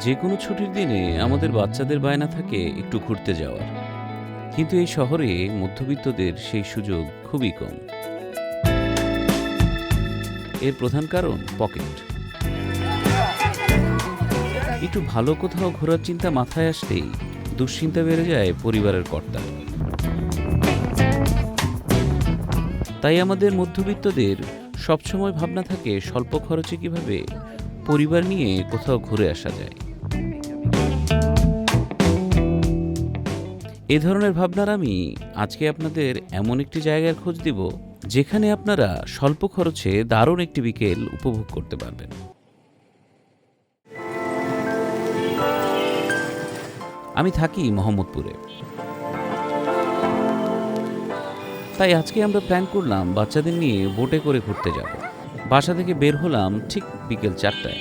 যে কোনো ছুটির দিনে আমাদের বাচ্চাদের বায়না থাকে একটু ঘুরতে যাওয়ার। কিন্তু এই শহরে মধ্যবিত্তদের সেই সুযোগ খুবই কম। এর প্রধান কারণ পকেট। একটু ভালো কোথাও ঘোরার চিন্তা মাথায় আসতেই দুশ্চিন্তা বেড়ে যায় পরিবারের কর্তা। তাই আমাদের মধ্যবিত্তদের সবসময় ভাবনা থাকে স্বল্প খরচে কীভাবে পরিবার নিয়ে কোথাও ঘুরে আসা যায়। এ ধরনের ভাবনার আমি আজকে আপনাদের এমন একটি জায়গার খোঁজ দিব, যেখানে আপনারা স্বল্প খরচে দারুণ একটি বিকেল উপভোগ করতে পারবেন। আমি থাকি মোহাম্মদপুরে। তাই আজকে আমরা প্ল্যান করলাম বাচ্চাদের নিয়ে বোটে করে ঘুরতে যাব। বাসা থেকে বের হলাম ঠিক বিকেল চারটায়।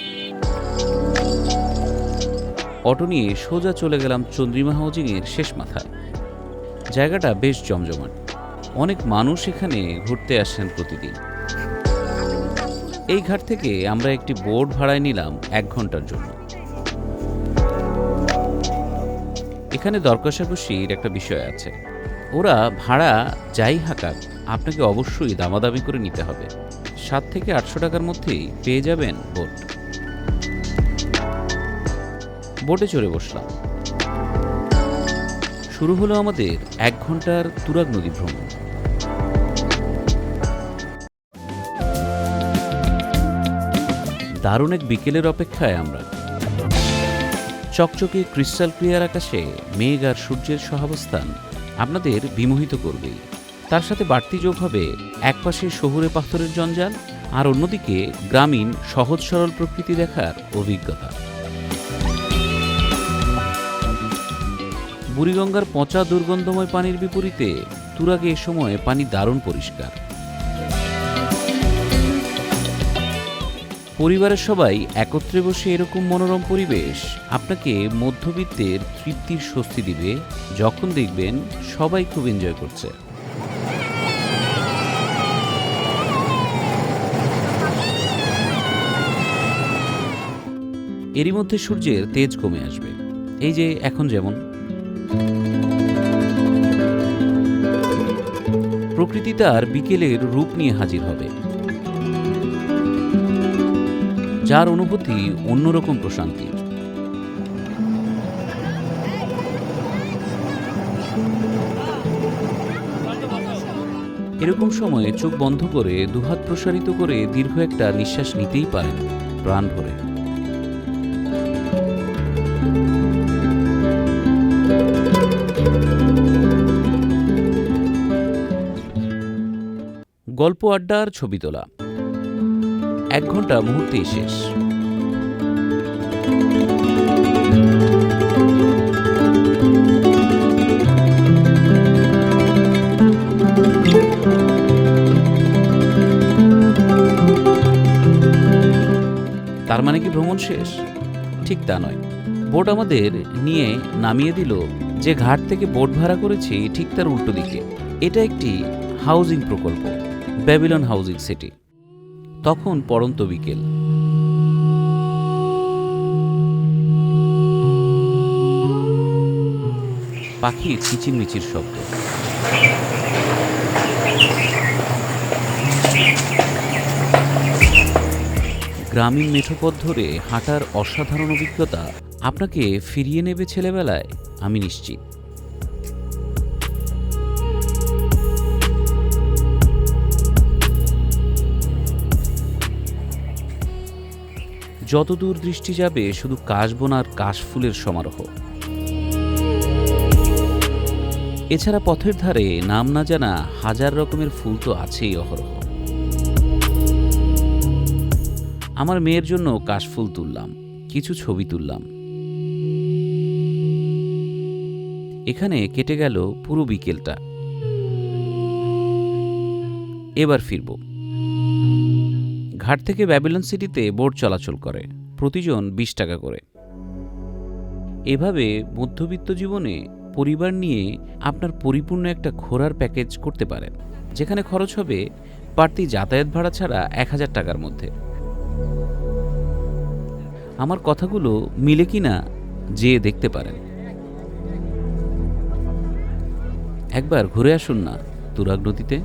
অটো নিয়ে সোজা চলে গেলাম চন্দ্রিমা হাউজিংয়ের শেষ মাথায়। জায়গাটা বেশ জমজমাট। অনেক মানুষ এখানে ঘুরতে আসেন প্রতিদিন। এই ঘাট থেকে আমরা একটি বোট ভাড়ায় নিলাম এক ঘণ্টার জন্য। এখানে দরকষাকষির একটা বিষয় আছে। ওরা ভাড়া যাই হাঁকাক, আপনাকে অবশ্যই দামাদামি করে নিতে হবে। সাত থেকে আটশো টাকার মধ্যেই পেয়ে যাবেন বোট। বোটে চড়ে বসলাম। শুরু হলো আমাদের এক ঘণ্টার তুরাগ নদী ভ্রমণ। দারুণ এক বিকেলের অপেক্ষায় আমরা। চকচকে ক্রিস্টাল ক্লিয়ার আকাশে মেঘ আর সূর্যের সহাবস্থান আপনাদের বিমোহিত করবেই তার সাথে বাড়তি যোগ হবে একপাশে শহুরে পাথরের জঞ্জাল আর অন্যদিকে গ্রামীণ সহজ সরল প্রকৃতি দেখার অভিজ্ঞতা। বুড়িগঙ্গার পচা দুর্গন্ধময় পানির বিপরীতে তুরাগে এ সময় পানি দারুণ পরিষ্কার। পরিবারের সবাই একত্রে বসে এরকম মনোরম পরিবেশ আপনাকে মধ্যবিত্তের তৃপ্তির স্বস্তি দিবে, যখন দেখবেন সবাই খুব এনজয় করছে। এরই মধ্যে সূর্যের তেজ কমে আসবে। এই যে এখন যেমন। প্রকৃতি তার বিকেলের রূপ নিয়ে হাজির হবে। যার অনুভূতি অন্যরকম প্রশান্তির এরকম সময়ে চোখ বন্ধ করে দুহাত প্রসারিত করে দীর্ঘ একটা নিঃশ্বাস নিতেই পারেন প্রাণ ভরে। গল্প আড্ডার ছবি তোলা। এক ঘণ্টা মুহূর্তেই শেষ। তার মানে কি ভ্রমণ শেষ? ঠিক তা নয়। বোট আমাদের নিয়ে নামিয়ে দিল। যে ঘাট থেকে বোট ভাড়া করেছি ঠিক তার উল্টো দিকে। এটা একটি হাউজিং প্রকল্প। Babylon housing city. তখন পড়ন্ত বিকেল। পাখির কিচিরমিচির শব্দ। গ্রামীণ মেঠোপথ ধরে হাঁটার অসাধারণ অভিজ্ঞতা আপনাকে ফিরিয়ে নেবে ছেলেবেলায়, আমি নিশ্চিত। যতদূর দৃষ্টি যাবে, শুধু কাশবন আর কাশফুলের সমারোহ। এছাড়া পথের ধারে নাম না জানা হাজার রকমের ফুল তো আছেই অহরহ। আমার মেয়ের জন্য কাশফুল তুললাম, কিছু ছবি তুললাম। এখানে কেটে গেল পুরো বিকেলটা। এবার ফিরব। ঘাট থেকে ব্যাবিলন সিটিতে বোট চলাচল করে, প্রতিজন বিশ টাকা করে। এভাবে মধ্যবিত্ত জীবনে পরিবার নিয়ে আপনার পরিপূর্ণ একটা ঘোরার প্যাকেজ করতে পারেন, যেখানে খরচ হবে বাড়তি যাতায়াত ভাড়া ছাড়া এক হাজার টাকার মধ্যে। আমার কথাগুলো মিলে কি না, যেয়ে দেখতে পারেন। একবার ঘুরে আসুন না, তুরাগ নদীতে।